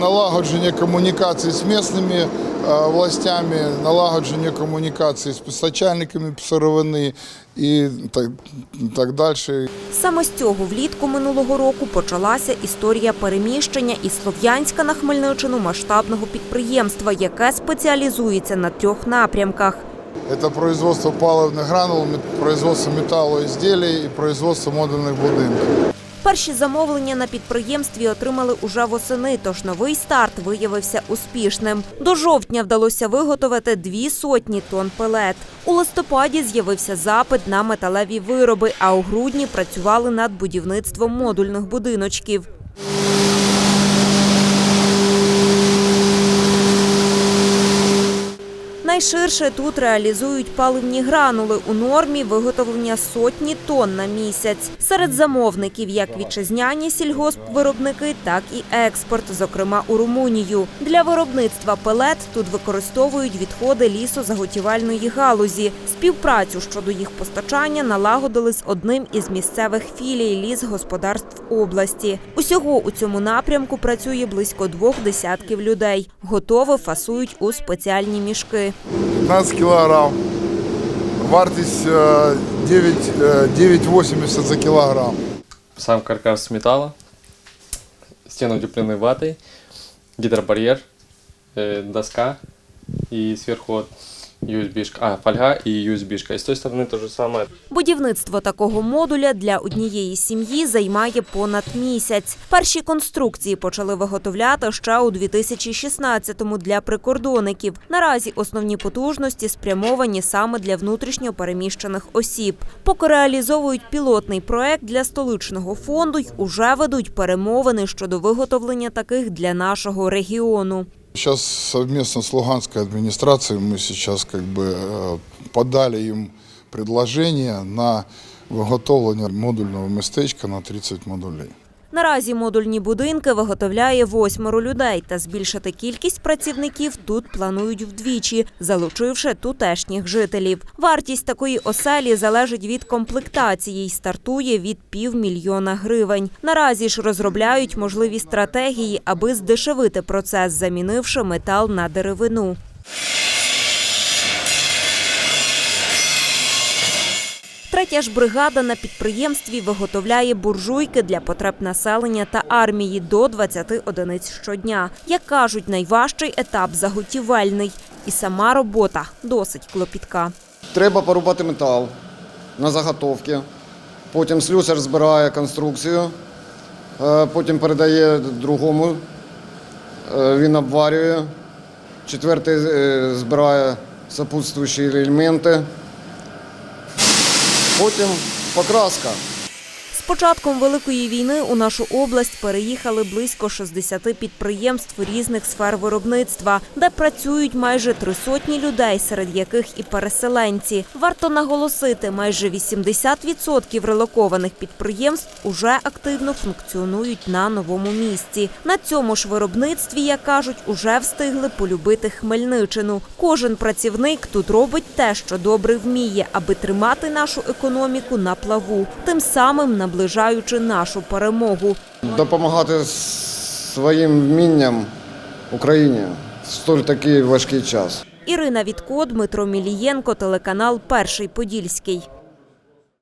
Налагодження комунікацій з місцевими е, властями, налагодження комунікацій з постачальниками сировини і так, так далі. Саме з цього влітку минулого року почалася історія переміщення із Слов'янська на Хмельниччину масштабного підприємства, яке спеціалізується на трьох напрямках. Це производство паливних гранул, производство металоізделій і производство модульних будинків. Перші замовлення на підприємстві отримали уже восени, тож новий старт виявився успішним. До жовтня вдалося виготовити дві сотні тонн пелет. У листопаді з'явився запит на металеві вироби, а у грудні працювали над будівництвом модульних будиночків. Найширше тут реалізують паливні гранули у нормі виготовлення сотні тонн на місяць. Серед замовників як вітчизняні сільгоспвиробники, так і експорт, зокрема у Румунію. Для виробництва пелет тут використовують відходи лісозаготівельної галузі. Співпрацю щодо їх постачання налагодили з одним із місцевих філій лісгосподарств області. Усього у цьому напрямку працює близько двох десятків людей. Готово фасують у спеціальні мішки. 15 кілограм. Вартість е, 9, е, 9,80 за кілограм. Сам каркас металла, стены утеплены ватой, гидробарьер, э, доска и сверху USB, а, фольга и USB. -шка. И с той стороны то же самое. Будівництво такого модуля для однієї сім'ї займає понад місяць. Перші конструкції почали виготовляти ще у 2016-му для прикордонників. Наразі основні потужності спрямовані саме для внутрішньо переміщених осіб. Поки реалізовують пілотний проект для столичного фонду й уже ведуть перемовини щодо виготовлення таких для нашого регіону. Сейчас совместно с Луганской администрацией мы сейчас как бы э, подали им предложение на виготовлення модульного містечка на 30 модулей. Наразі модульні будинки виготовляє восьмеро людей, та збільшити кількість працівників тут планують вдвічі, залучивши тутешніх жителів. Вартість такої оселі залежить від комплектації й стартує від півмільйона гривень. Наразі ж розробляють можливі стратегії, аби здешевити процес, замінивши метал на деревину. Третя ж бригада на підприємстві виготовляє буржуйки для потреб населення та армії до 20 одиниць щодня. Як кажуть, найважчий етап заготівельний, і сама робота досить клопітка. Треба порубати метал на заготовки. Потім слюсар збирає конструкцію, е, потім передає другому, е, він обварює. Четвертий е, збирає сопутствуючі елементи. Потім покраска. Початком Великої війни у нашу область переїхали близько 60 підприємств різних сфер виробництва, де працюють майже три сотні людей, серед яких і переселенці. Варто наголосити, майже 80% релокованих підприємств уже активно функціонують на новому місці. На цьому ж виробництві, як кажуть, уже встигли полюбити Хмельниччину. Кожен працівник тут робить те, що добре вміє, аби тримати нашу економіку на плаву, тим самим наближаючи нашу перемогу. Допомагати своїм вмінням Україні в столь такий важкий час. Ірина Вітко, Дмитро Мілієнко, телеканал Перший Подільський.